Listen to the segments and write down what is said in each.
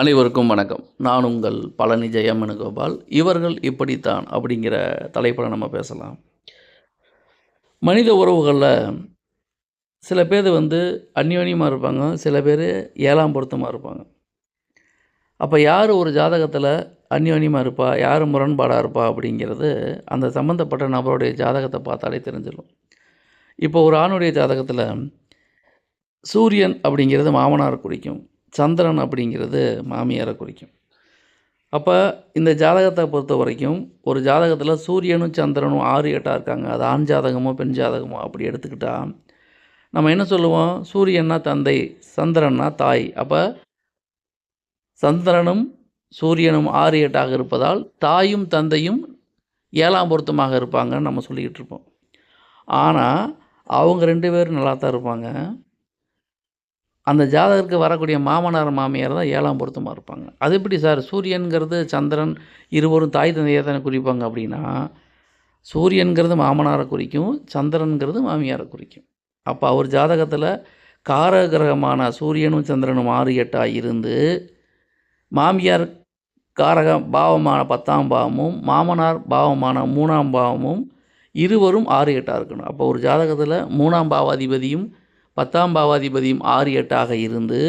அனைவருக்கும் வணக்கம். நான் உங்கள் பழனி ஜெயமனுகோபால். இவர்கள் இப்படித்தான் அப்படிங்கிற தலைப்பில் நம்ம பேசலாம். மனித உறவுகளில் சில பேர் வந்து அந்யோன்யமாக இருப்பாங்க சில பேர் ஏழாம் பொருத்தமாக இருப்பாங்க. அப்போ யார் ஒரு ஜாதகத்தில் அந்யோன்யமாக இருப்பா யார் முரண்பாடாக இருப்பா அப்படிங்கிறது அந்த சம்மந்தப்பட்ட நபருடைய ஜாதகத்தை பார்த்தாலே தெரிஞ்சிடும். இப்போ ஒரு ஆணுடைய ஜாதகத்தில் சூரியன் அப்படிங்கிறது மாமனார் குறிக்கும். சந்திரன் அப்படிங்கிறது மாமியாரை குறிக்கும். அப்போ இந்த ஜாதகத்தை பொறுத்த வரைக்கும் ஒரு ஜாதகத்தில் சூரியனும் சந்திரனும் ஆறு எட்டாக இருக்காங்க. அது ஆண் ஜாதகமோ பெண் ஜாதகமோ அப்படி எடுத்துக்கிட்டால் நம்ம என்ன சொல்லுவோம்? சூரியன்னா தந்தை சந்திரன்னா தாய். அப்போ சந்திரனும் சூரியனும் ஆறு எட்டாக இருப்பதால் தாயும் தந்தையும் ஏழாம் பொருத்தமாக இருப்பாங்கன்னு நம்ம சொல்லிக்கிட்டு இருப்போம். ஆனால் அவங்க ரெண்டு பேரும் நல்லா தான் இருப்பாங்க. அந்த ஜாதகருக்கு வரக்கூடிய மாமனார் மாமியார் தான் ஏழாம் பொருத்தமாக இருப்பாங்க. அது எப்படி சார்? சூரியன்கிறது சந்திரன் இருவரும் தாய் தந்தையை தானே குறிப்பாங்க அப்படின்னா சூரியன்கிறது மாமனாரை குறிக்கும் சந்திரன்கிறது மாமியாரை குறிக்கும். அப்போ அவர் ஜாதகத்தில் காரகிரகமான சூரியனும் சந்திரனும் ஆறு எட்டாக இருந்து மாமியார் காரக பாவமான பத்தாம் பாவமும் மாமனார் பாவமான மூணாம் பாவமும் இருவரும் ஆறு எட்டாக இருக்கணும். அப்போ ஒரு ஜாதகத்தில் மூணாம் பாவாதிபதியும் பத்தாம் பாவாதிபதியும் ஆறு எட்டாக இருந்து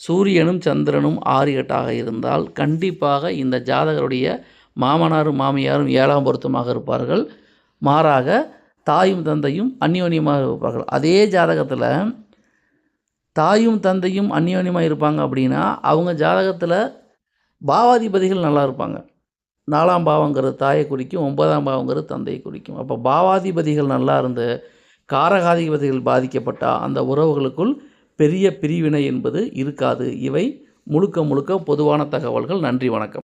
சூரியனும் சந்திரனும் ஆறு எட்டாக இருந்தால் கண்டிப்பாக இந்த ஜாதகருடைய மாமனாரும் மாமியாரும் ஏழாம் பொருத்தமாக இருப்பார்கள். மாறாக தாயும் தந்தையும் அந்யோன்யமாக இருப்பார்கள். அதே ஜாதகத்தில் தாயும் தந்தையும் அந்யோன்யமாக இருப்பாங்க அப்படின்னா அவங்க ஜாதகத்தில் பாவாதிபதிகள் நல்லா இருப்பாங்க. நாலாம் பாவங்கிறது தாயை குறிக்கும் ஒன்பதாம் பாவங்கிறது தந்தையை குறிக்கும். அப்போ பாவாதிபதிகள் நல்லா இருந்து காரகாதிபதிகள் பாதிக்கப்பட்டால் அந்த உறவுகளுக்குள் பெரிய பிரிவினை என்பது இருக்காது. இவை முழுக்க முழுக்க பொதுவான தகவல்கள். நன்றி வணக்கம்.